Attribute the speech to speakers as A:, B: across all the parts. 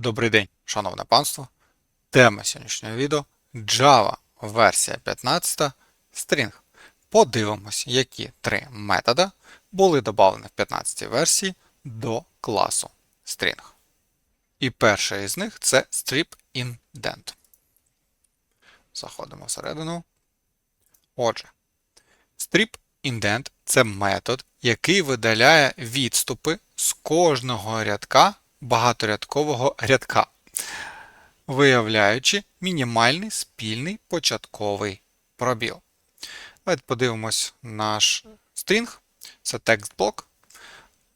A: Добрий день, шановне панство. Тема сьогоднішнього відео Java версія 15 String. Подивимось, які три методи були додавлені в 15 версії до класу String. І перший із них це strip indent. Заходимо всередину. Отже, strip indent це метод, який видаляє відступи з кожного рядка багаторядкового рядка, виявляючи мінімальний спільний початковий пробіл. Давайте подивимось наш стрінг. Це текст блок.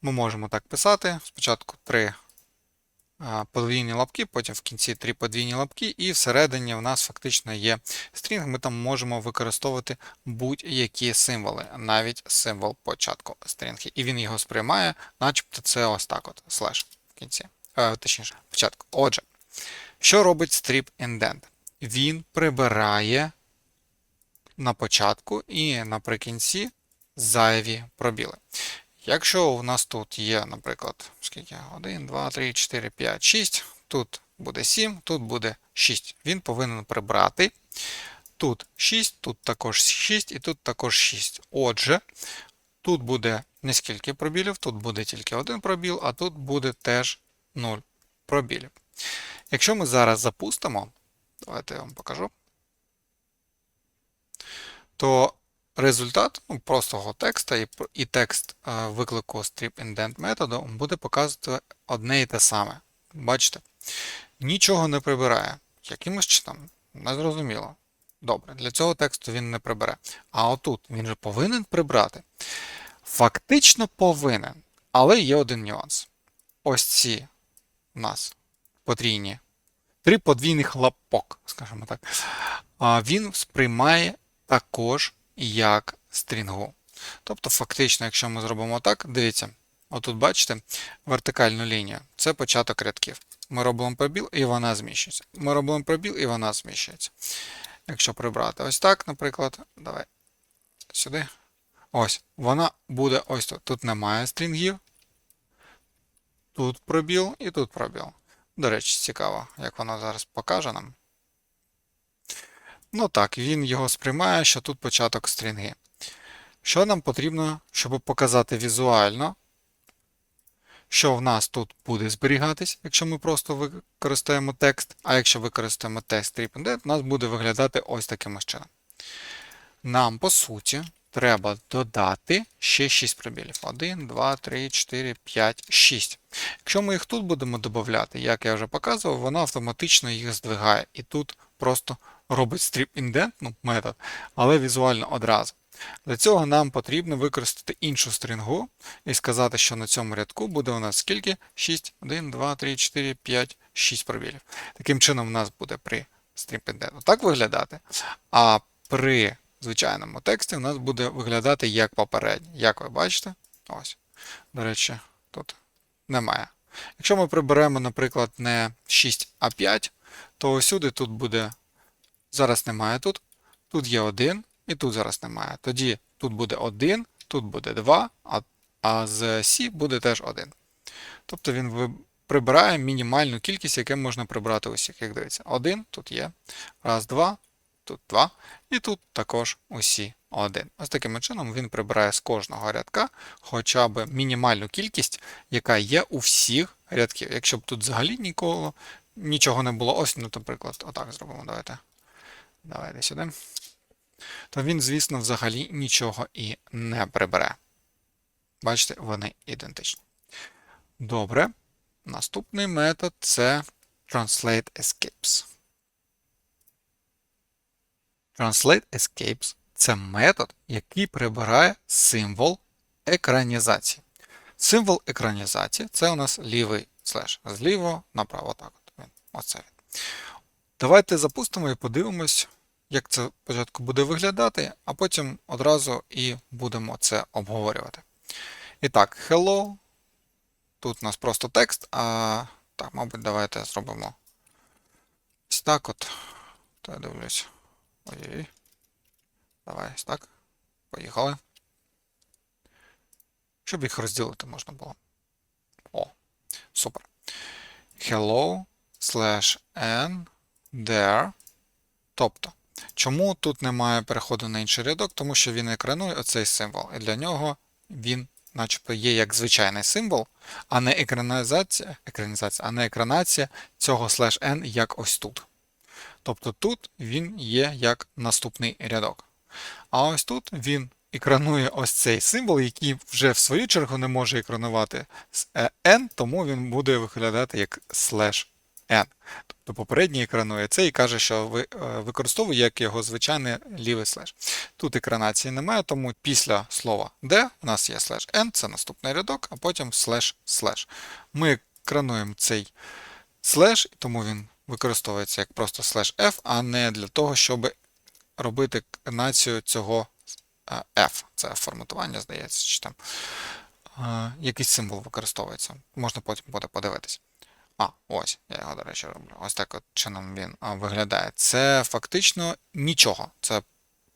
A: Ми можемо так писати. Спочатку три подвійні лапки, потім в кінці три подвійні лапки, і всередині в нас фактично є стрінг. Ми там можемо використовувати будь-які символи, навіть символ початку стрінги. І він його сприймає, начебто це ось так от, слеш кінці. Е, точніше, початку. Отже, що робить strip indent? Він прибирає на початку і наприкінці зайві пробіли. Якщо у нас тут є, наприклад, скільки? 1, 2, 3, 4, 5, 6, тут буде 7, тут буде 6. Він повинен прибрати. Тут 6, тут також 6 і тут також 6. Отже, тут буде не скільки пробілів, тут буде тільки один пробіл, а тут буде теж 0 пробілів. Якщо ми зараз запустимо, давайте я вам покажу, то результат ну, простого текста і, і текст е, виклику strip-indent методу буде показувати одне і те саме. Бачите? Нічого не прибирає. Якимось чином, незрозуміло. Добре, для цього тексту він не прибере. А отут він же повинен прибрати. Фактично повинен, але є один нюанс. Ось ці у нас потрійні, три подвійних лапок, скажімо так. Він сприймає також як стрінгу. Тобто, фактично, якщо ми зробимо так, дивіться, отут бачите вертикальну лінію. Це початок рядків. Ми робимо пробіл і вона зміщується. Ми робимо пробіл і вона зміщується. Якщо прибрати ось так, наприклад, давай сюди. Ось, вона буде ось тут. Тут немає стрінгів. Тут пробіл і тут пробіл. До речі, цікаво, як воно зараз покаже нам. Ну так, він його сприймає, що тут початок стрінги. Що нам потрібно, щоб показати візуально, що в нас тут буде зберігатись, якщо ми просто використаємо текст, а якщо використаємо текст у нас буде виглядати ось таким чином. Нам, по суті, треба додати ще 6 пробілів. 1, 2, 3, 4, 5, 6. Якщо ми їх тут будемо додати, як я вже показував, вона автоматично їх здвигає. І тут просто робить indent, ну, метод, але візуально одразу. Для цього нам потрібно використати іншу стрінгу і сказати, що на цьому рядку буде у нас скільки? 6, 1, 2, 3, 4, 5, 6 пробілів. Таким чином, у нас буде при indent так виглядати. А при звичайному тексті у нас буде виглядати як попередній. Як ви бачите, ось. До речі, тут немає. Якщо ми приберемо, наприклад, не 6, а 5, то усюди тут буде. Зараз немає тут. Тут є 1, і тут зараз немає. Тоді тут буде 1, тут буде 2, а, а з C буде теж 1. Тобто він прибирає мінімальну кількість, яку можна прибрати усіх. Як дивиться, 1 тут є. Раз, 2, тут 2. І тут також усі 1. Ось таким чином він прибирає з кожного рядка хоча б мінімальну кількість, яка є у всіх рядків. Якщо б тут взагалі ніколи нічого не було, ось, ну, наприклад, отак зробимо. Давайте. Давайте сюди. То він, звісно, взагалі нічого і не прибере. Бачите, вони ідентичні. Добре. Наступний метод це Translate Escapes. Translate Escapes це метод, який прибирає символ екранізації. Символ екранізації це у нас лівий слеш. Зліво направо так. от. Оце він. Давайте запустимо і подивимось, як це спочатку буде виглядати, а потім одразу і будемо це обговорювати. І так, hello. Тут у нас просто текст, а так, мабуть, давайте зробимо ось так от. То я дивлюсь. Ой-ой. Давай ось так. Поїхали. Щоб їх розділити можна було. О, супер. Hello. slash n there. Тобто, чому тут немає переходу на інший рядок? Тому що він екранує оцей символ. І для нього він, начебто, є як звичайний символ, а не екранізація, екранізація, а не екранація цього slash n як ось тут. Тобто тут він є як наступний рядок. А ось тут він екранує ось цей символ, який вже в свою чергу не може екранувати з е, n, тому він буде виглядати як slash n. Тобто попередній екранує це і каже, що ви е, використовує як його звичайний лівий слеш. Тут екранації немає, тому після слова d у нас є slash n, це наступний рядок, а потім slash slash. Ми екрануємо цей слеш, тому він використовується як просто slash f, а не для того, щоб робити екранацію цього е, f. Це форматування, здається, чи там е, якийсь символ використовується. Можна потім буде подивитись. А, ось, я його, до речі, роблю. Ось так от чином він виглядає. Це фактично нічого. Це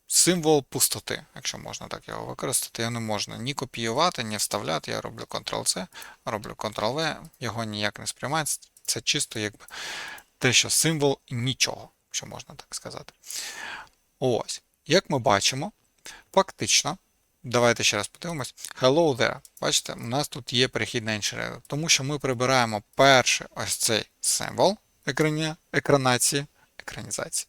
A: символ пустоти, якщо можна так його використати. Його не можна ні копіювати, ні вставляти. Я роблю Ctrl-C, роблю Ctrl-V, його ніяк не сприймається. Це чисто якби те, що символ нічого, якщо можна так сказати. Ось. Як ми бачимо, фактично. Давайте ще раз подивимось. Hello there. Бачите, у нас тут є перехід на інший рядок. Тому що ми прибираємо перший ось цей символ екрані, екранації. Екранізації.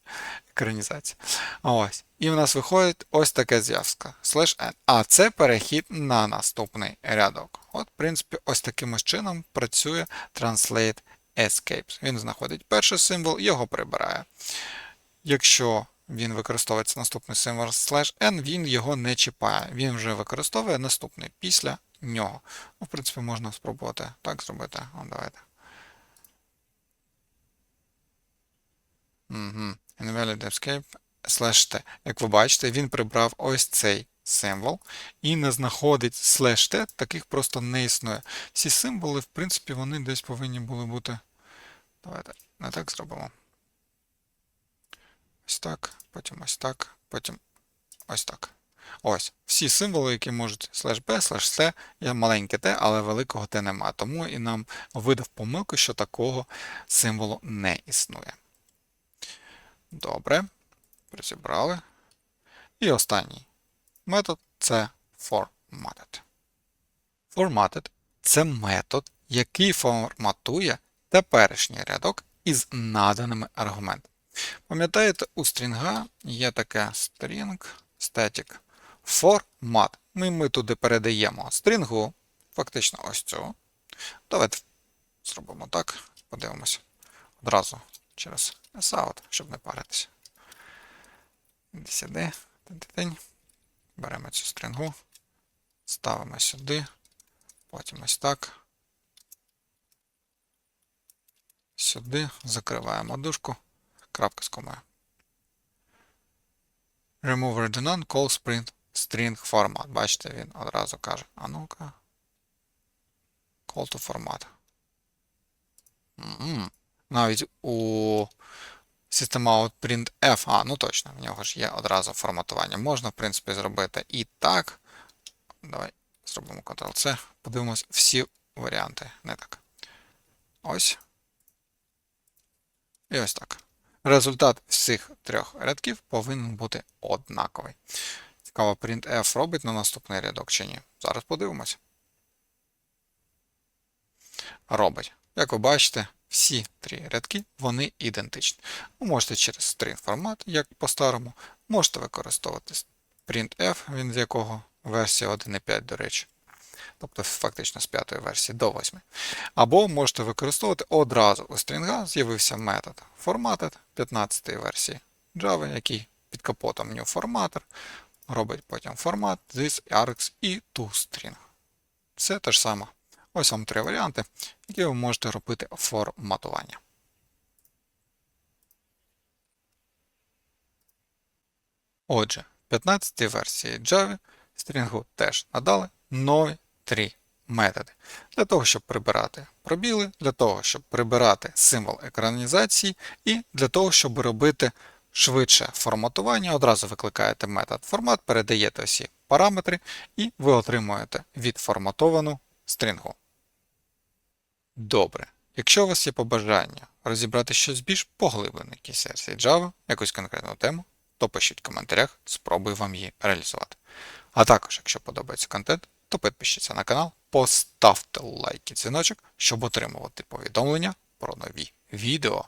A: Екранізації. Ось. І в нас виходить ось таке зв'язка. N. А це перехід на наступний рядок. От, в принципі, ось таким чином працює Translate Escapes. Він знаходить перший символ, його прибирає. Якщо він використовується наступний символ slash n, він його не чіпає. Він вже використовує наступний після нього. Ну, В принципі, можна спробувати так зробити. О, давайте. Угу. Invalid escape slash t. Як ви бачите, він прибрав ось цей символ і не знаходить slash t, таких просто не існує. Всі символи, в принципі, вони десь повинні були бути. Давайте не так зробимо. Ось так, потім ось так, потім ось так. Ось. Всі символи, які можуть slash b, slash c, є маленьке t, але великого t нема. Тому і нам видав помилку, що такого символу не існує. Добре. Розібрали. І останній метод це formatted. Formatted це метод, який форматує теперішній рядок із наданими аргументами. Пам'ятаєте, у стрінга є таке string static format. Ми, ми туди передаємо стрінгу, фактично ось цю. Давайте зробимо так, подивимося одразу через sout, щоб не паритися. Сюди, день. Беремо цю стрінгу, ставимо сюди, потім ось так. Сюди закриваємо дужку крапка з комою. Remove redundant call sprint string format. Бачите, він одразу каже. А ну-ка. Call to format. Mm -hmm. Навіть у System print F. А, ну точно, в нього ж є одразу форматування. Можна, в принципі, зробити і так. Давай зробимо Ctrl-C. Подивимось всі варіанти. Не так. Ось. І ось так. Результат всіх трьох рядків повинен бути однаковий. Цікаво, printf робить на наступний рядок чи ні. Зараз подивимося. Робить. Як ви бачите, всі три рядки вони ідентичні. Ви можете через string формат, як по-старому, можете використовувати printf, він з якого версія 1.5, до речі тобто фактично з п'ятої версії до 8. Або можете використовувати одразу у стрінга з'явився метод formatted 15 версії Java, який під капотом new formatter, робить потім формат, this, args і toString. Все те ж саме. Ось вам три варіанти, які ви можете робити форматування. Отже, в 15 версії Java стрінгу теж надали нові три методи. Для того, щоб прибирати пробіли, для того, щоб прибирати символ екранізації, і для того, щоб робити швидше форматування, одразу викликаєте метод формат, передаєте всі параметри, і ви отримуєте відформатовану стрінгу. Добре. Якщо у вас є побажання розібрати щось більш поглиблене, якісь версії Java, якусь конкретну тему, то пишіть в коментарях, спробую вам її реалізувати. А також, якщо подобається контент, то підпишіться на канал, поставте лайк і дзвіночок, щоб отримувати повідомлення про нові відео.